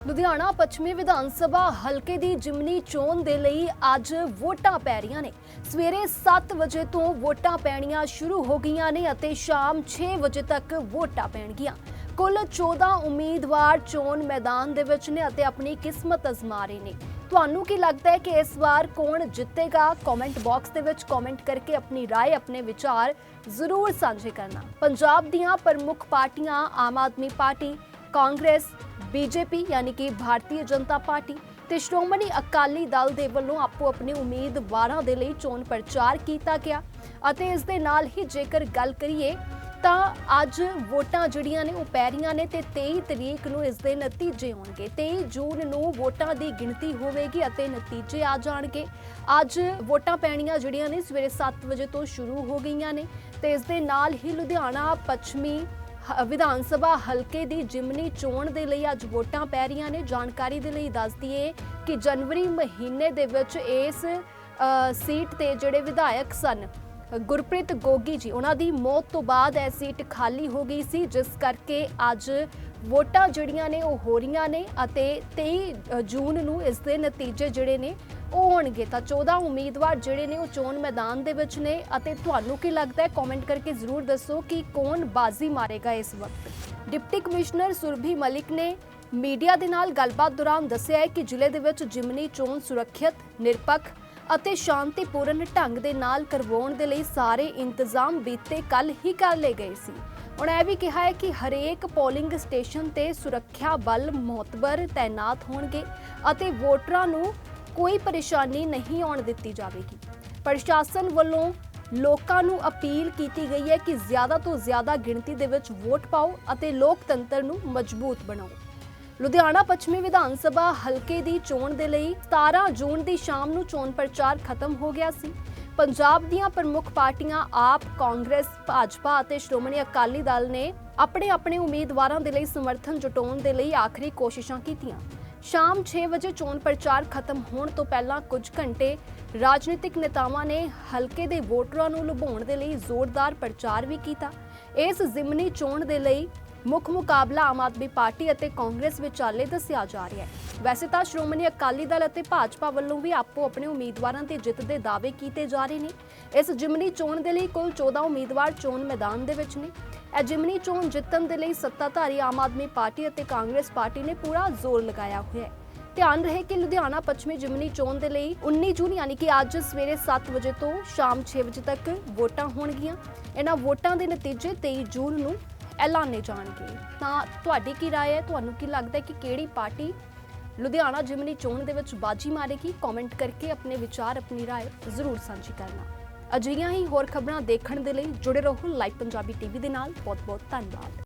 ਲੁਧਿਆਣਾ ਪੱਛਮੀ ਵਿਧਾਨ ਸਭਾ ਹਲਕੇ ਦੀ ਜਿਮਨੀ ਚੋਣ ਦੇ ਲਈ ਅੱਜ ਵੋਟਾਂ ਪੈ ਰਹੀਆਂ ਨੇ ਸਵੇਰੇ 7 ਵਜੇ ਤੋਂ ਵੋਟਾਂ ਪੈਣੀਆਂ ਸ਼ੁਰੂ ਹੋ ਗਈਆਂ ਨੇ ਅਤੇ ਸ਼ਾਮ 6 ਵਜੇ ਤੱਕ ਵੋਟਾਂ ਪੈਣਗੀਆਂ ਕੁੱਲ 14 ਉਮੀਦਵਾਰ ਚੋਣ ਮੈਦਾਨ ਦੇ ਵਿੱਚ ਨੇ ਅਤੇ ਆਪਣੀ ਕਿਸਮਤ ਅਜ਼ਮਾ ਰਹੇ ਨੇ ਤੁਹਾਨੂੰ ਕੀ ਲੱਗਦਾ ਹੈ ਕਿ ਇਸ ਵਾਰ ਕੌਣ ਜਿੱਤੇਗਾ ਕਮੈਂਟ ਬਾਕਸ ਦੇ ਵਿੱਚ ਕਮੈਂਟ ਕਰਕੇ ਆਪਣੀ رائے ਆਪਣੇ ਵਿਚਾਰ ਜ਼ਰੂਰ ਸਾਂਝੇ ਕਰਨਾ ਪੰਜਾਬ ਦੀਆਂ ਪ੍ਰਮੁੱਖ ਪਾਰਟੀਆਂ ਆਮ ਆਦਮੀ ਪਾਰਟੀ ਕਾਂਗਰਸ, ਬੀਜੇਪੀ ਯਾਨੀ ਕਿ ਭਾਰਤੀ ਜਨਤਾ ਪਾਰਟੀ ਤੇ ਸ਼੍ਰੋਮਣੀ ਅਕਾਲੀ ਦਲ ਦੇ ਵੱਲੋਂ ਆਪੋ ਆਪਣੇ ਉਮੀਦਵਾਰਾਂ ਦੇ ਲਈ ਚੋਣ ਪ੍ਰਚਾਰ ਕੀਤਾ ਗਿਆ ਅਤੇ ਇਸ ਦੇ ਨਾਲ ਹੀ ਜੇਕਰ ਗੱਲ ਕਰੀਏ ਤਾਂ ਅੱਜ ਵੋਟਾਂ ਜਿਹੜੀਆਂ ਨੇ ਉਹ ਪੈ ਰਹੀਆਂ ਨੇ ਤੇ 23 ਤਰੀਕ ਨੂੰ ਇਸ ਦੇ ਨਤੀਜੇ ਹੋਣਗੇ। 23 ਜੂਨ ਨੂੰ ਵੋਟਾਂ ਦੀ ਗਿਣਤੀ ਹੋਵੇਗੀ ਅਤੇ ਨਤੀਜੇ ਆ ਜਾਣਗੇ। ਅੱਜ ਵੋਟਾਂ ਪੈਣੀਆਂ ਜਿਹੜੀਆਂ ਨੇ ਸਵੇਰੇ 7 ਵਜੇ ਤੋਂ ਸ਼ੁਰੂ ਹੋ ਗਈਆਂ ਨੇ ਤੇ ਇਸ ਦੇ ਨਾਲ ਹੀ ਲੁਧਿਆਣਾ, ਪੱਛਮੀ ਵਿਧਾਨ ਸਭਾ ਹਲਕੇ ਦੀ ਜਿਮਨੀ ਚੋਣ ਦੇ ਲਈ ਅੱਜ ਵੋਟਾਂ ਪੈ ਰਹੀਆਂ ਨੇ। ਜਾਣਕਾਰੀ ਦੇ ਲਈ ਦੱਸ ਦਈਏ ਕਿ ਜਨਵਰੀ ਮਹੀਨੇ ਦੇ ਵਿੱਚ ਇਸ ਸੀਟ ਤੇ ਜਿਹੜੇ ਵਿਧਾਇਕ ਸਨ, ਗੁਰਪ੍ਰੀਤ ਗੋਗੀ ਜੀ, ਉਹਨਾਂ ਦੀ ਮੌਤ ਤੋਂ ਬਾਅਦ ਇਹ ਸੀਟ ਖਾਲੀ ਹੋ ਗਈ ਸੀ, ਜਿਸ ਕਰਕੇ ਅੱਜ ਵੋਟਾਂ ਜਿਹੜੀਆਂ ਨੇ ਉਹ ਹੋ ਰਹੀਆਂ ਨੇ ਅਤੇ 23 ਜੂਨ ਨੂੰ ਇਸ ਦੇ ਨਤੀਜੇ ਜਿਹੜੇ ਨੇ ਉਹ ਹੋਣਗੇ ਤਾਂ 14 ਉਮੀਦਵਾਰ ਜਿਹੜੇ ਨੇ ਉਹ ਚੋਣ ਮੈਦਾਨ ਦੇ ਵਿੱਚ ਨੇ ਅਤੇ ਤੁਹਾਨੂੰ ਕੀ ਲੱਗਦਾ ਹੈ? ਕਮੈਂਟ ਕਰਕੇ ਜ਼ਰੂਰ ਦੱਸੋ ਕਿ ਕੌਣ ਬਾਜ਼ੀ ਮਾਰੇਗਾ ਇਸ ਵਕਤ। ਡਿਪਟੀ ਕਮਿਸ਼ਨਰ ਸੁਰਭੀ ਮਲਿਕ ਨੇ ਮੀਡੀਆ ਦੇ ਨਾਲ ਗੱਲਬਾਤ ਦੌਰਾਨ ਦੱਸਿਆ ਹੈ ਕਿ ਜ਼ਿਲ੍ਹੇ ਦੇ ਵਿੱਚ ਜਿਮਨੀ ਚੋਣ ਸੁਰੱਖਿਅਤ, ਨਿਰਪੱਖ ਅਤੇ ਸ਼ਾਂਤੀਪੂਰਨ ਢੰਗ ਦੇ ਨਾਲ ਕਰਵਾਉਣ ਦੇ ਲਈ ਸਾਰੇ ਇੰਤਜ਼ਾਮ ਬੀਤੇ ਕੱਲ ਹੀ ਕਰ ਲਏ ਗਏ ਸੀ। ਉਹਨਾਂ ਇਹ ਵੀ ਕਿਹਾ ਹੈ ਕਿ ਹਰੇਕ ਪੋਲਿੰਗ ਸਟੇਸ਼ਨ ਤੇ ਸੁਰੱਖਿਆ ਬਲ ਮੋਤਬਰ ਤਾਇਨਾਤ ਹੋਣਗੇ ਅਤੇ ਵੋਟਰਾਂ ਨੂੰ ਕੋਈ ਪਰੇਸ਼ਾਨੀ ਨਹੀਂ ਆਉਣ ਦਿੱਤੀ ਜਾਵੇਗੀ। ਪ੍ਰਸ਼ਾਸਨ ਵੱਲੋਂ ਲੋਕਾਂ ਨੂੰ ਅਪੀਲ ਕੀਤੀ ਗਈ ਹੈ ਕਿ ਜ਼ਿਆਦਾ ਤੋਂ ਜ਼ਿਆਦਾ ਗਿਣਤੀ ਦੇ ਵਿੱਚ ਵੋਟ ਪਾਓ ਅਤੇ ਲੋਕਤੰਤਰ ਨੂੰ ਮਜ਼ਬੂਤ ਬਣਾਓ। ਲੁਧਿਆਣਾ ਪੱਛਮੀ ਵਿਧਾਨ ਸਭਾ ਹਲਕੇ ਦੀ ਚੋਣ ਦੇ ਲਈ 17 ਜੂਨ ਦੀ ਸ਼ਾਮ ਨੂੰ ਚੋਣ ਪ੍ਰਚਾਰ ਖਤਮ ਹੋ ਗਿਆ ਸੀ। ਪੰਜਾਬ ਦੀਆਂ ਪ੍ਰਮੁੱਖ ਪਾਰਟੀਆਂ ਆਪ, ਕਾਂਗਰਸ, ਭਾਜਪਾ ਅਤੇ ਸ਼੍ਰੋਮਣੀ ਅਕਾਲੀ ਦਲ ਨੇ ਆਪਣੇ ਆਪਣੇ ਉਮੀਦਵਾਰਾਂ ਦੇ ਲਈ ਸਮਰਥਨ ਜੁਟਾਉਣ ਦੇ ਲਈ ਆਖਰੀ ਕੋਸ਼ਿਸ਼ਾਂ ਕੀਤੀਆਂ। ਸ਼ਾਮ 6 ਵਜੇ ਚੋਣ ਪ੍ਰਚਾਰ ਖਤਮ ਹੋਣ ਤੋਂ ਪਹਿਲਾਂ ਕੁਝ ਘੰਟੇ ਰਾਜਨੀਤਿਕ ਨੇਤਾਵਾਂ ਨੇ ਹਲਕੇ ਦੇ ਵੋਟਰਾਂ ਨੂੰ ਲੁਭਾਉਣ ਦੇ ਲਈ ਜ਼ੋਰਦਾਰ ਪ੍ਰਚਾਰ ਵੀ ਕੀਤਾ। ਇਸ ਜ਼ਿਮਨੀ ਚੋਣ ਦੇ ਲਈ ਮੁੱਖ ਮੁਕਾਬਲਾ ਆਮ ਆਦਮੀ ਪਾਰਟੀ ਅਤੇ ਕਾਂਗਰਸ ਵਿਚਾਲੇ ਦੱਸਿਆ ਜਾ ਰਿਹਾ ਹੈ। ਵੈਸੇ ਤਾਂ ਸ਼੍ਰੋਮਣੀ ਅਕਾਲੀ ਦਲ ਅਤੇ ਭਾਜਪਾ ਵੱਲੋਂ ਵੀ ਆਪੋ ਆਪਣੇ ਉਮੀਦਵਾਰਾਂ ਤੇ ਜਿੱਤ ਦੇ ਦਾਅਵੇ ਕੀਤੇ ਜਾ ਰਹੇ ਨੇ ਇਸ ਜਿਮਨੀ ਚੋਣ ਦੇ ਲਈ ਕੁੱਲ 14 ਉਮੀਦਵਾਰ ਚੋਣ ਮੈਦਾਨ ਦੇ ਵਿੱਚ ਨੇ ਇਹ ਜਿਮਨੀ ਚੋਣ ਜਿੱਤਣ ਦੇ ਲਈ ਸੱਤਾਧਾਰੀ ਆਮ ਆਦਮੀ ਪਾਰਟੀ ਅਤੇ ਕਾਂਗਰਸ ਪਾਰਟੀ ਨੇ ਪੂਰਾ ਜ਼ੋਰ ਲਗਾਇਆ ਹੋਇਆ ਹੈ ਧਿਆਨ ਰਹੇ ਕਿ ਲੁਧਿਆਣਾ ਪੱਛਮੀ ਜਿਮਨੀ ਚੋਣ ਦੇ ਲਈ 19 ਜੂਨ ਯਾਨੀ ਕਿ ਅੱਜ ਸਵੇਰੇ 7 ਵਜੇ ਤੋਂ ਸ਼ਾਮ 6 ਵਜੇ ਤੱਕ ਵੋਟਾਂ ਹੋਣਗੀਆਂ ਇਹਨਾਂ ਵੋਟਾਂ ਦੇ ਨਤੀਜੇ 23 ਜੂਨ ਨੂੰ ਐਲਾਨੇ ਜਾਣਗੇ ਤਾਂ ਤੁਹਾਡੀ ਕੀ رائے ਹੈ ਤੁਹਾਨੂੰ ਕੀ ਲੱਗਦਾ ਹੈ ਕਿ ਕਿਹੜੀ ਪਾਰਟੀ ਲੁਧਿਆਣਾ ਜਿਮਨੀ ਚੋਣ ਦੇ ਵਿੱਚ ਬਾਜੀ ਮਾਰੇਗੀ ਕਮੈਂਟ ਕਰਕੇ ਆਪਣੇ ਵਿਚਾਰ ਆਪਣੀ رائے ਜ਼ਰੂਰ ਸਾਂਝੀ ਕਰਨਾ ਅਜਿਹੀਆਂ ਹੀ ਹੋਰ ਖਬਰਾਂ ਦੇਖਣ ਦੇ ਲਈ ਜੁੜੇ ਰਹੋ ਲਾਈਵ ਪੰਜਾਬੀ ਟੀਵੀ ਦੇ ਨਾਲ ਬਹੁਤ ਬਹੁਤ ਧੰਨਵਾਦ